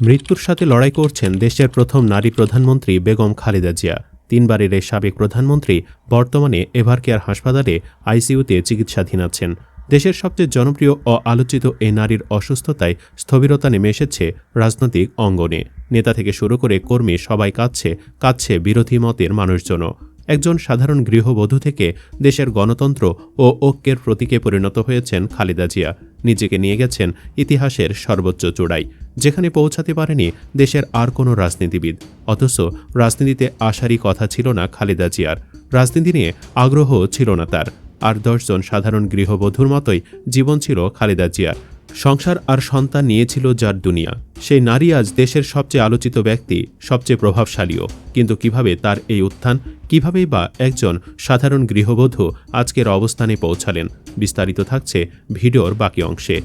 মৃত্যুর সাথে লড়াই করছেন দেশের প্রথম নারী প্রধানমন্ত্রী বেগম খালেদা জিয়া। তিনবারের এই সাবেক প্রধানমন্ত্রী বর্তমানে এভারকেয়ার হাসপাতালে আইসিইউতে চিকিৎসাধীন আছেন। দেশের সবচেয়ে জনপ্রিয় ও আলোচিত এই নারীর অসুস্থতায় স্থবিরতা নেমে এসেছে রাজনৈতিক অঙ্গনে। নেতা থেকে শুরু করে কর্মী সবাই কাঁদছে কাঁদছে বিরোধী মতের মানুষজনও। একজন সাধারণ গৃহবধূ থেকে দেশের গণতন্ত্র ও ঐক্যের প্রতীকে পরিণত হয়েছেন খালেদা জিয়া। নিজেকে নিয়ে গেছেন ইতিহাসের সর্বোচ্চ চূড়াই, যেখানে পৌঁছাতে পারেনি দেশের আর কোনো রাজনীতিবিদ। অথচ রাজনীতিতে আসারই কথা ছিল না খালেদা জিয়ার। রাজনীতি নিয়ে আগ্রহ ছিল না তার। আর দশজন সাধারণ গৃহবধূর মতোই জীবন ছিল খালেদা জিয়ার। সংসার আর সন্তান নিয়েছিল যার দুনিয়া। সেই নারী আজ দেশের সবচেয়ে আলোচিত ব্যক্তি, সবচেয়ে প্রভাবশালীও। কিন্তু কীভাবে তার এই উত্থান, কিভাবেই বা একজন সাধারণ গৃহবধূ আজকের অবস্থানে পৌঁছালেন, বিস্তারিত থাকছে ভিডিওর বাকি অংশে।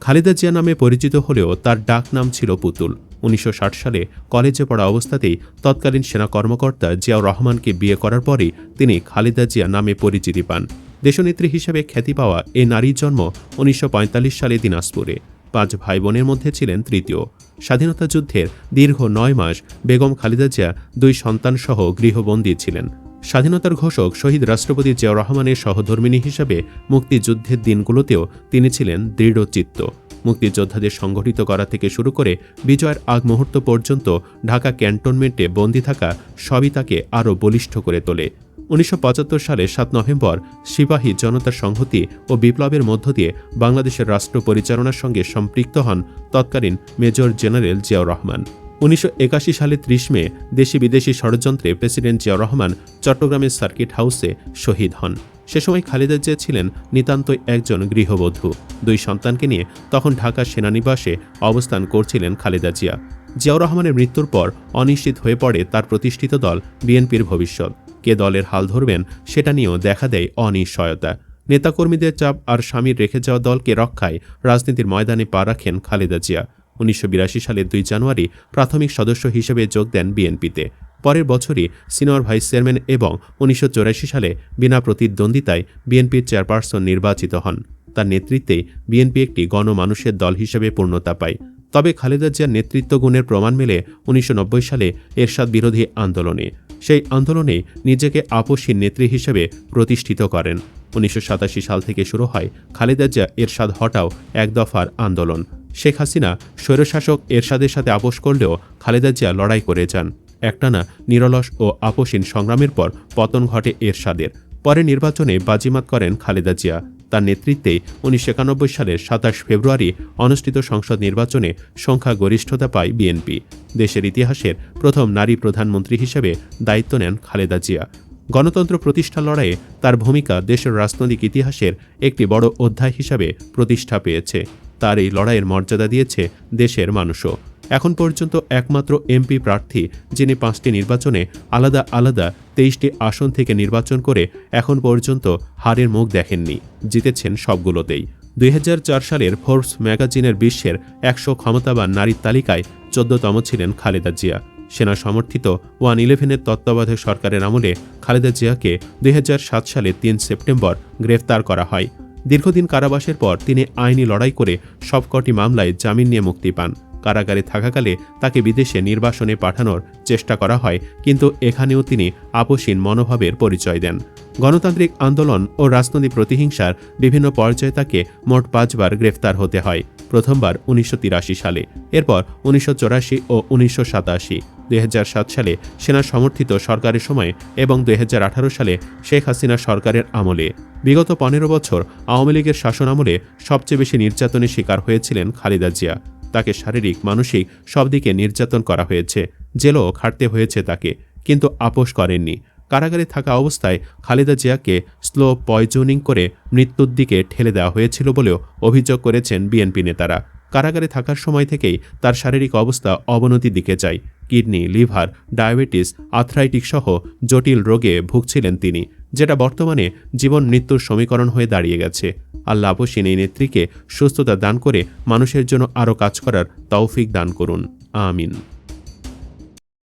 খালেদা জিয়া নামে পরিচিত হলেও তার ডাক নাম ছিল পুতুল। উনিশশো ষাট সালে কলেজে পড়া অবস্থাতেই তৎকালীন সেনা কর্মকর্তা জিয়াউর রহমানকে বিয়ে করার পরই তিনি খালেদা জিয়া নামে পরিচিতি পান। দেশনেত্রী হিসেবে খ্যাতি পাওয়া এ নারীর জন্ম উনিশশো পঁয়তাল্লিশ সালে দিনাজপুরে। পাঁচ ভাই বোনের মধ্যে ছিলেন তৃতীয়। স্বাধীনতা যুদ্ধের দীর্ঘ নয় মাস বেগম খালেদা জিয়া দুই সন্তানসহ গৃহবন্দী ছিলেন। স্বাধীনতার ঘোষক শহীদ রাষ্ট্রপতি জিয়াউর রহমানের সহধর্মিনী হিসেবে মুক্তিযুদ্ধের দিনগুলোতেও তিনি ছিলেন দৃঢ়চিত্ত। মুক্তিযোদ্ধাদের সংগঠিত করা থেকে শুরু করে বিজয়ের আগ মুহূর্ত পর্যন্ত ঢাকা ক্যান্টনমেন্টে বন্দী থাকা সবই তাকে আরও বলিষ্ঠ করে তোলে। উনিশশো পঁচাত্তর সালে সাত নভেম্বর সিপাহী জনতার সংহতি ও বিপ্লবের মধ্য দিয়ে বাংলাদেশের রাষ্ট্র পরিচালনার সঙ্গে সম্পৃক্ত হন তৎকালীন মেজর জেনারেল জিয়াউর রহমান। উনিশশো সালে ত্রিশ মে দেশি বিদেশি ষড়যন্ত্রে প্রেসিডেন্ট জিয়াউর রহমান চট্টগ্রামের সার্কিট হাউসে শহীদ হন। সে সময় খালেদা জিয়া ছিলেন নিতান্তই একজন গৃহবধূ। দুই সন্তানকে নিয়ে তখন ঢাকা সেনানিবাসে অবস্থান করছিলেন খালেদা জিয়া। জিয়াউর রহমানের মৃত্যুর পর অনিশ্চিত হয়ে পড়ে তার প্রতিষ্ঠিত দল বিএনপির ভবিষ্যৎ। কে দলের হাল ধরবেন সেটা নিয়েও দেখা দেয় অনিশ্চয়তা। নেতাকর্মীদের চাপ আর স্বামীর রেখে যাওয়া দলকে রক্ষায় রাজনীতির ময়দানে পা রাখেন খালেদা জিয়া। উনিশশো বিরাশি সালের দুই জানুয়ারি প্রাথমিক সদস্য হিসেবে যোগ দেন বিএনপিতে। পরের বছরই সিনিয়র ভাইস চেয়ারম্যান এবং উনিশশো চুরাশি সালে বিনা প্রতিদ্বন্দ্বিতায় বিএনপির চেয়ারপারসন নির্বাচিত হন। তার নেতৃত্বে বিএনপি একটি গণমানুষের দল হিসেবে পূর্ণতা পায়। তবে খালেদা জিয়ার নেতৃত্ব গুণের প্রমাণ মেলে উনিশশো নব্বই সালে এরশাদ বিরোধী আন্দোলনে। সেই আন্দোলনে নিজেকে আপসীর নেত্রী হিসেবে প্রতিষ্ঠিত করেন। উনিশশো সাতাশি সাল থেকে শুরু হয় খালেদা জিয়া এরশাদ হটাও এক দফার আন্দোলন। শেখ হাসিনা স্বৈরশাসক এরশাদের সাথে আপোষ করলেও খালেদা জিয়া লড়াই করে যান। একটানা নিরলস ও আপোষহীন সংগ্রামের পর পতন ঘটে এরশাদের। পরে নির্বাচনে বাজিমাত করেন খালেদা জিয়া। তার নেতৃত্বে উনিশশো একানব্বই সালের সাতাশ ফেব্রুয়ারি অনুষ্ঠিত সংসদ নির্বাচনে সংখ্যাগরিষ্ঠতা পায় বিএনপি। দেশের ইতিহাসের প্রথম নারী প্রধানমন্ত্রী হিসেবে দায়িত্ব নেন খালেদা জিয়া। গণতন্ত্র প্রতিষ্ঠা লড়াইয়ে তার ভূমিকা দেশের রাজনৈতিক ইতিহাসের একটি বড় অধ্যায় হিসাবে প্রতিষ্ঠা পেয়েছে। তার এই লড়াইয়ের মর্যাদা দিয়েছে দেশের মানুষও। এখন পর্যন্ত একমাত্র এমপি প্রার্থী, যিনি পাঁচটি নির্বাচনে আলাদা আলাদা তেইশটি আসন থেকে নির্বাচন করে এখন পর্যন্ত হারের মুখ দেখেননি। জিতেছেন সবগুলোতেই। দুই হাজার চার সালের ফোর্বস ম্যাগাজিনের বিশ্বের একশো ক্ষমতাবান নারীর তালিকায় চোদ্দতম ছিলেন খালেদা জিয়া। সেনা সমর্থিত ওয়ান ইলেভেনের তত্ত্বাবধায়ক সরকারের আমলে খালেদা জিয়াকে দুই হাজার সাত সালে তিন সেপ্টেম্বর গ্রেফতার করা হয়। দীর্ঘদিন কারাবাসের পর তিনি আইনি লড়াই করে সবকটি মামলায় জামিন নিয়ে মুক্তি পান। কারাগারে থাকাকালে তাকে বিদেশে নির্বাসনে পাঠানোর চেষ্টা করা হয়, কিন্তু এখানেও তিনি আপসীন মনোভাবের পরিচয় দেন। গণতান্ত্রিক আন্দোলন ও রাজনৈতিক প্রতিহিংসার বিভিন্ন পর্যায়ে তাকে মোট পাঁচবার গ্রেফতার হতে হয়, প্রথমবার উনিশশো তিরাশি সালে। এরপর উনিশশো চুরাশি ও উনিশশো দুই সালে সেনা সমর্থিত সরকারের সময় এবং দুই হাজার আঠারো সালে শেখ হাসিনা সরকারের আমলে। বিগত পনেরো বছর আওয়ামী লীগের শাসন আমলে সবচেয়ে বেশি নির্যাতনের শিকার হয়েছিলেন খালিদা জিয়া। তাকে শারীরিক, মানসিক সব দিকে নির্যাতন করা হয়েছে। জেলও খাটতে হয়েছে তাকে, কিন্তু আপোষ করেননি। কারাগারে থাকা অবস্থায় খালেদা জিয়াকে স্লো পয়জনিং করে মৃত্যুর দিকে ঠেলে দেওয়া হয়েছিল বলেও অভিযোগ করেছেন বিএনপি নেতারা। কারাগারে থাকার সময় থেকেই তার শারীরিক অবস্থা অবনতির দিকে যায়। কিডনি, লিভার, ডায়াবেটিস আথরাইটিক সহ জটিল রোগে ভুগছিলেন তিনি, যেটা বর্তমানে জীবন মৃত্যুর সমীকরণ হয়ে দাঁড়িয়ে গেছে। আল্লাহ আপসীন এই নেত্রীকে, সুস্থতা দান করে মানুষের জন্য আরও কাজ করার তৌফিক দান করুন। আমিন।